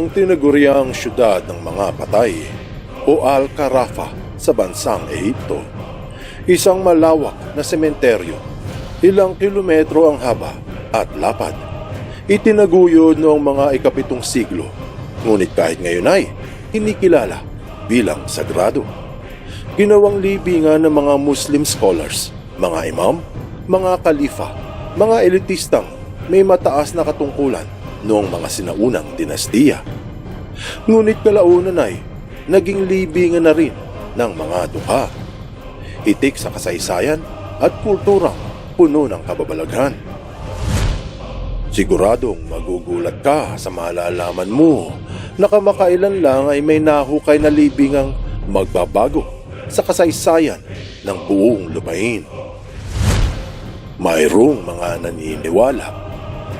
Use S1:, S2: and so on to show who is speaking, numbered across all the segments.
S1: ang tinaguriang syudad ng mga patay o Al-Karafa sa bansang Ehipto. Isang malawak na sementeryo, ilang kilometro ang haba at lapad. Itinaguyod noong mga ikapitong siglo, ngunit kahit ngayon ay kinikilala bilang sagrado. Ginawang libingan ng mga Muslim scholars, mga imam, mga kalifa, mga elitistang may mataas na katungkulan noong mga sinaunang dinastiya. Ngunit kalaunan ay naging libingan na rin ng mga dukha. Itik sa kasaysayan at kulturang puno ng kababalaghan. Siguradong magugulat ka sa malalaman mo na kamakailan lang ay may nahukay na libingang magbabago sa kasaysayan ng buong lupain. Mayroong mga naniniwala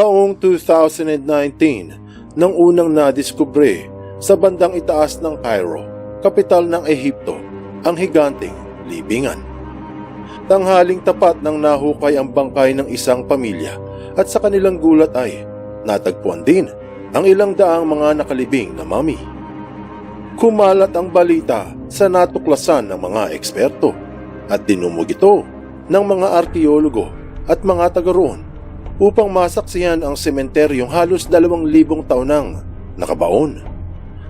S1: Taong 2019 nang unang nadiskubre sa bandang itaas ng Cairo, kapital ng Ehipto, ang higanting libingan. Tanghaling tapat nang nahukay ang bangkay ng isang pamilya at sa kanilang gulat ay natagpuan din ang ilang daang mga nakalibing na mami. Kumalat ang balita sa natuklasan ng mga eksperto at dinumog ito ng mga arkeologo at mga taga roon upang masaksihan ang sementeryong halos dalawang libong taon nang nakabaon.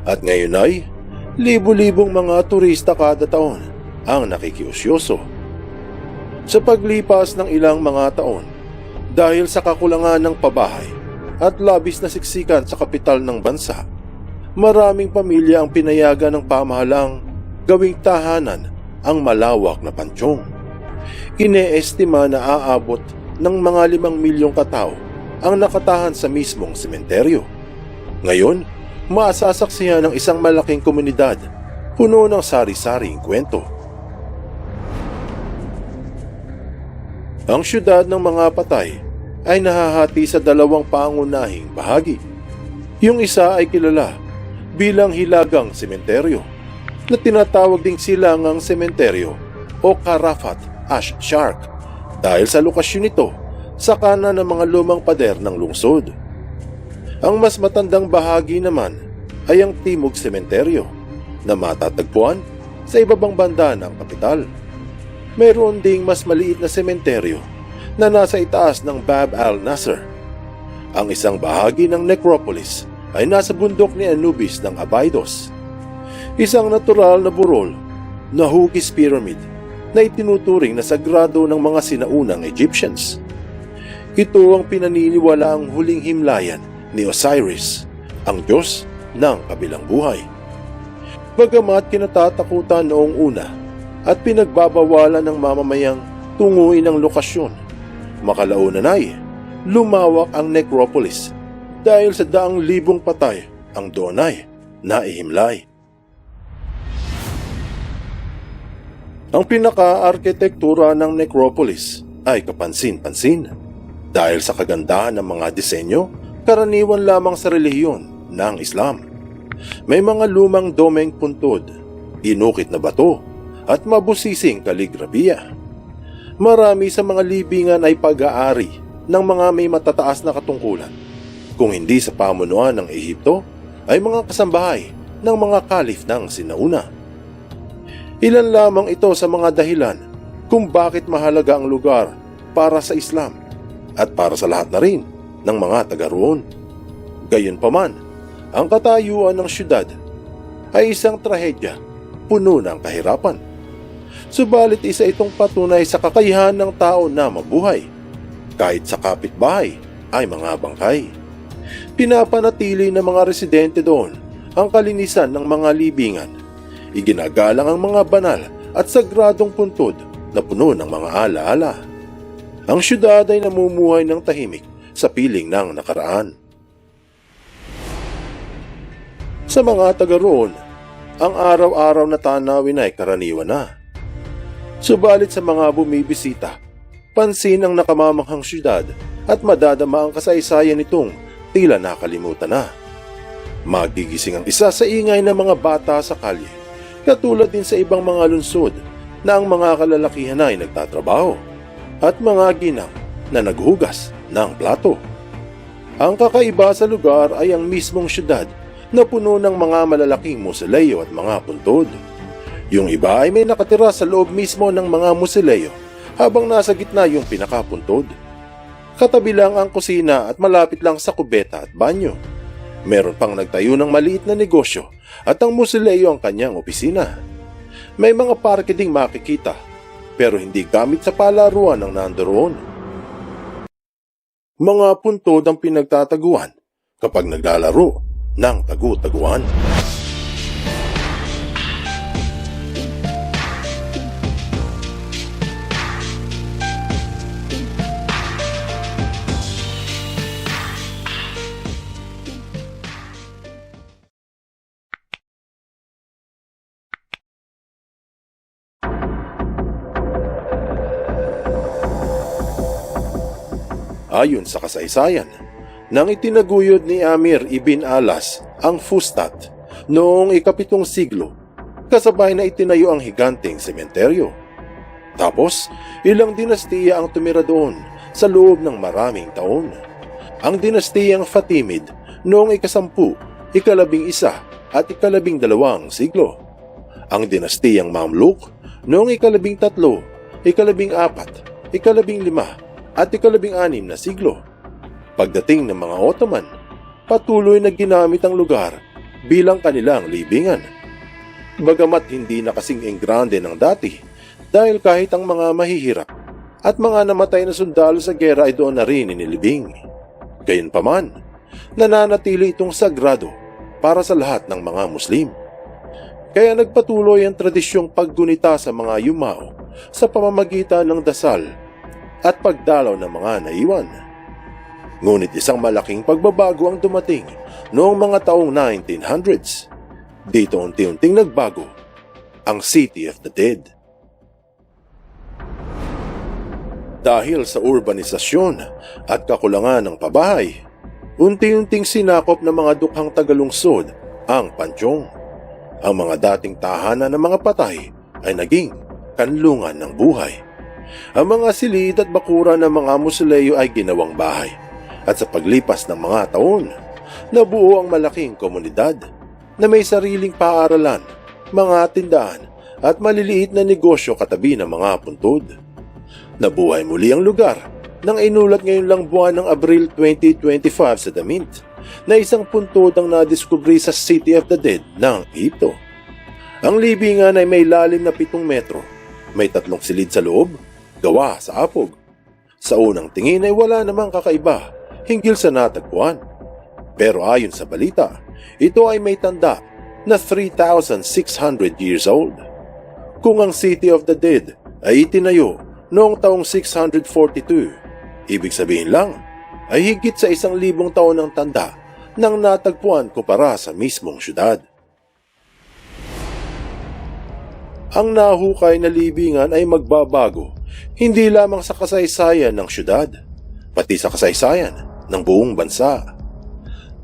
S1: At ngayon ay libo-libong mga turista kada taon ang nakikiusyoso. Sa paglipas ng ilang mga taon, dahil sa kakulangan ng pabahay at labis na siksikan sa kapital ng bansa, maraming pamilya ang pinayagan ng pamahalang gawing tahanan ang malawak na pansyong. Ineestima na aabot ng mga limang milyong katao ang nakatahan sa mismong sementeryo. Ngayon, maasasaksihan ng isang malaking komunidad puno ng sari-saring kwento. Ang syudad ng mga patay ay nahahati sa dalawang pangunahing bahagi. Yung isa ay kilala bilang Hilagang Sementeryo na tinatawag ding Silangang Sementeryo o Karafat Ash Shark dahil sa lokasyon nito sa kanan ng mga lumang pader ng lungsod. Ang mas matandang bahagi naman ay ang Timog Sementeryo na matatagpuan sa ibabang banda ng kapital. Mayroon ding mas maliit na sementeryo na nasa itaas ng Bab al-Nasser. Ang isang bahagi ng necropolis ay nasa bundok ni Anubis ng Abydos. Isang natural na burol na hugis pyramid na itinuturing na sagrado ng mga sinaunang Egyptians. Ito ang pinaniniwala ang huling himlayan ni Osiris, ang Diyos ng kabilang buhay. Bagamat kinatatakutan noong una at pinagbabawalan ng mamamayang tunguin ang lokasyon, makalaunan ay lumawak ang necropolis dahil sa daang libong patay ang doon ay naihimlay. Ang pinaka-arkitektura ng necropolis ay kapansin-pansin dahil sa kagandahan ng mga disenyo, karaniwan lamang sa relihiyon ng Islam. May mga lumang domeng puntod, inukit na bato, at mabusising kaligrabiya. Marami sa mga libingan ay pag-aari ng mga may matataas na katungkulan. Kung hindi sa pamunuan ng Ehipto, ay mga kasambahay ng mga kalif ng sinauna. Ilan lamang ito sa mga dahilan kung bakit mahalaga ang lugar para sa Islam at para sa lahat na rin ng mga taga roon. Gayunpaman, ang katayuan ng syudad ay isang trahedya puno ng kahirapan. Subalit isa itong patunay sa kakayahan ng tao na mabuhay. Kahit sa kapitbahay ay mga bangkay. Pinapanatili ng mga residente doon ang kalinisan ng mga libingan. Iginagalang ang mga banal at sagradong puntod na puno ng mga alaala. Ang syudad ay namumuhay ng tahimik sa piling ng nakaraan. Sa mga taga roon, ang araw-araw na tanawin ay karaniwan na. Subalit sa mga bumibisita, pansin ang nakamamanghang syudad at madadama ang kasaysayan nitong tila nakalimutan na. Magigising ang isa sa ingay ng mga bata sa kalye, katulad din sa ibang mga lunsod na ang mga kalalakihan ay nagtatrabaho at mga ginang na naghugas ng plato. Ang kakaiba sa lugar ay ang mismong syudad na puno ng mga malalaking musileo at mga puntod. Yung iba ay may nakatira sa loob mismo ng mga musileo habang nasa gitna yung pinakapuntod. Katabi lang ang kusina at malapit lang sa kubeta at banyo. Meron pang nagtayo ng maliit na negosyo at ang musileo ang kanyang opisina. May mga parke ding makikita pero hindi gamit sa palaruan ng nandoon. Mga puntod ang pinagtataguan kapag naglalaro ng tagu-taguan. Ayon sa kasaysayan, nang itinaguyod ni Amir ibn Alas ang Fustat noong ikapitong siglo, kasabay na itinayo ang higanteng sementeryo. Tapos, ilang dinastiya ang tumira doon sa loob ng maraming taon. Ang dinastiyang Fatimid noong ikasampu, ikalabing isa at ikalabing dalawang siglo. Ang dinastiyang Mamluk noong ikalabing tatlo, ikalabing apat, ikalabing lima at ikalabing anim na siglo. Pagdating ng mga Ottoman, patuloy na ginamit ang lugar bilang kanilang libingan. Bagamat hindi na kasing enggrande ng dati dahil kahit ang mga mahihirap at mga namatay na sundalo sa gera ay doon na rin inilibing. Gayunpaman, nananatili itong sagrado para sa lahat ng mga Muslim. Kaya nagpatuloy ang tradisyong paggunita sa mga yumao sa pamamagitan ng dasal at pagdalaw ng mga naiwan. Ngunit isang malaking pagbabago ang dumating noong mga taong 1900s. Dito unti-unting nagbago ang City of the Dead. Dahil sa urbanisasyon at kakulangan ng pabahay, unti-unting sinakop ng mga dukhang tagalungsod ang pansyong. Ang mga dating tahanan ng mga patay ay naging kanlungan ng buhay. Ang mga silid at bakura ng mga musuleyo ay ginawang bahay. At sa paglipas ng mga taon, nabuo ang malaking komunidad na may sariling paaralan, mga tindahan at maliliit na negosyo katabi ng mga puntod. Nabuhay muli ang lugar nang inulat ngayon lang buwan ng Abril 2025 sa The Mint na isang puntod ang nadiskubri sa City of the Dead ng Egypto. Ang libingan ay may lalim na 7 metro, may tatlong silid sa loob, gawa sa apog. Sa unang tingin ay wala namang kakaiba hinggil sa natagpuan. Pero ayon sa balita, ito ay may tanda na 3,600 years old. Kung ang City of the Dead ay itinayo noong taong 642, ibig sabihin lang ay higit sa isang libong taon ng tanda nang natagpuan kumpara sa mismong syudad. Ang nahukay na libingan ay magbabago hindi lamang sa kasaysayan ng syudad, pati sa kasaysayan ng buong bansa.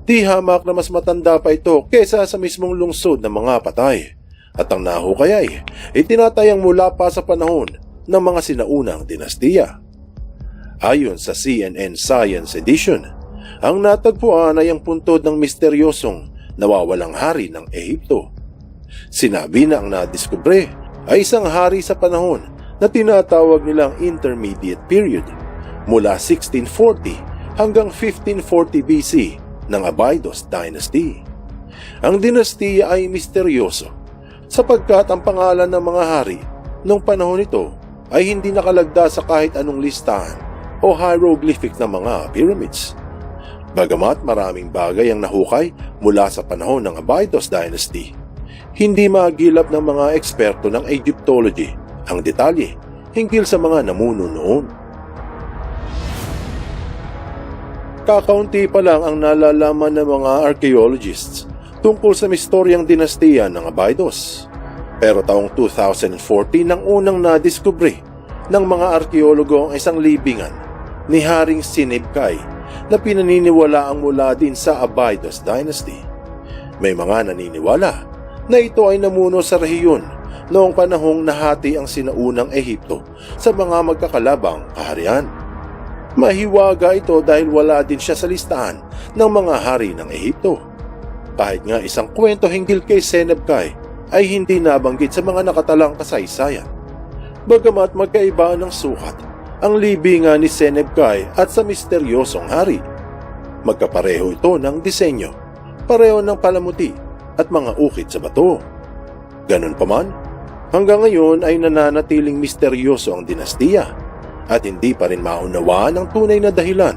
S1: Di hamak na mas matanda pa ito kesa sa mismong lungsod ng mga patay. At ang nahukay ay itinatayang mula pa sa panahon ng mga sinaunang dinastiya. Ayon sa CNN Science Edition, ang natagpuan ay ang puntod ng misteryosong nawawalang hari ng Ehipto. Sinabi na ang nadiskubre ay isang hari sa panahon na tinatawag nilang Intermediate Period mula 1640 hanggang 1540 BC ng Abydos Dynasty. Ang dinastiya ay misteryoso sapagkat ang pangalan ng mga hari noong panahon ito ay hindi nakalagda sa kahit anong listahan o hieroglyphic ng mga pyramids. Bagamat maraming bagay ang nahukay mula sa panahon ng Abydos Dynasty, hindi magilap ng mga eksperto ng Egyptology ang detalye hinggil sa mga namuno noon. Kakaunti pa lang ang nalalaman ng mga archaeologists tungkol sa mistoryang dinastiya ng Abaydos. Pero taong 2014 nang unang nadiskubre ng mga arkeologo ang isang libingan ni Haring Sinibkay na pinaniniwala ang mula din sa Abaydos Dynasty. May mga naniniwala na ito ay namuno sa rehiyon noong panahong nahati ang sinaunang Ehipto sa mga magkakalabang kaharian. Mahiwaga ito dahil wala din siya sa listahan ng mga hari ng Ehipto. Kahit nga isang kwento hinggil kay Senebkay ay hindi nabanggit sa mga nakatalang kasaysayan. Bagamat magkaiba ng sukat ang libingan ni Senebkay at sa misteryosong hari. Magkapareho ito ng disenyo, pareho ng palamuti at mga ukit sa bato. Ganun pa man, hanggang ngayon ay nananatiling misteryoso ang dinastiya at hindi pa rin maunawaan ang tunay na dahilan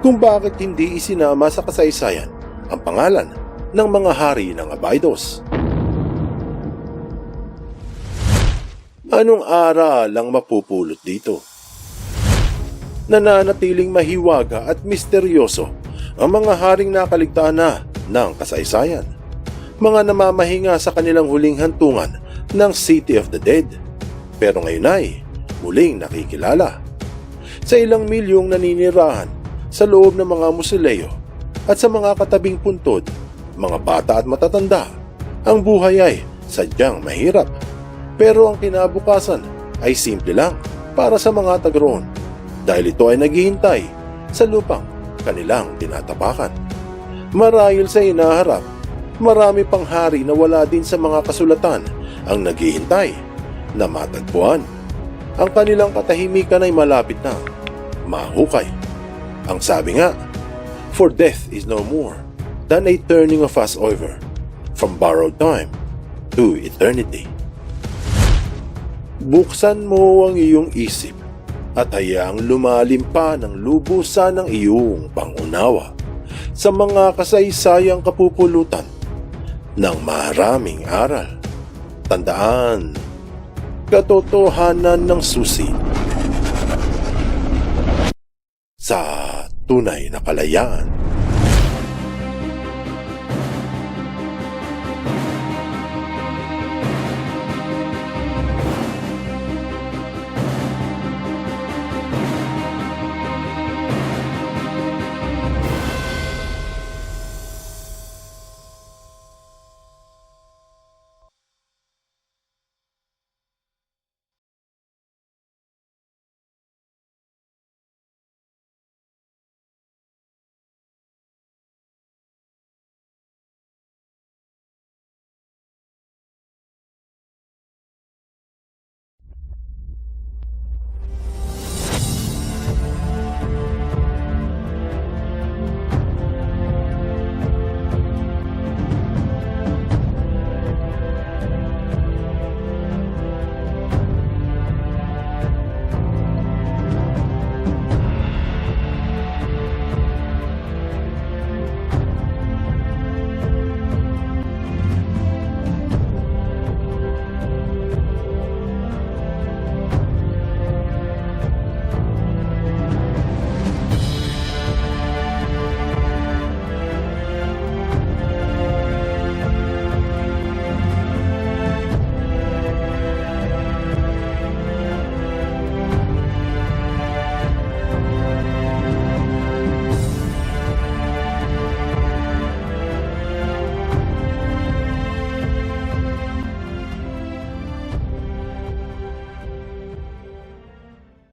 S1: kung bakit hindi isinama sa kasaysayan ang pangalan ng mga hari ng Abydos. Anong aral ang mapupulot dito? Nananatiling mahiwaga at misteryoso ang mga haring nakaligtaan na ng kasaysayan. Mga namamahinga sa kanilang huling hantungan ng City of the Dead. Pero ngayon ay muling nakikilala. Sa ilang milyong naninirahan sa loob ng mga musileo at sa mga katabing puntod, mga bata at matatanda, ang buhay ay sadyang mahirap. Pero ang kinabukasan ay simple lang para sa mga tagroon dahil ito ay naghihintay sa lupang kanilang tinatapakan. Marahil sa inaharap, marami pang hari na wala din sa mga kasulatan ang naghihintay na matagpuan. Ang kanilang katahimikan ay malapit na mahukay. Ang sabi nga, For death is no more than a turning of us over from borrowed time to eternity. Buksan mo ang iyong isip at hayaang lumalim pa ng lubusan ng iyong pangunawa sa mga kasaysayang kapupulutan ng maraming aral. Tandaan, katotohanan ng susi sa tunay na kalayaan.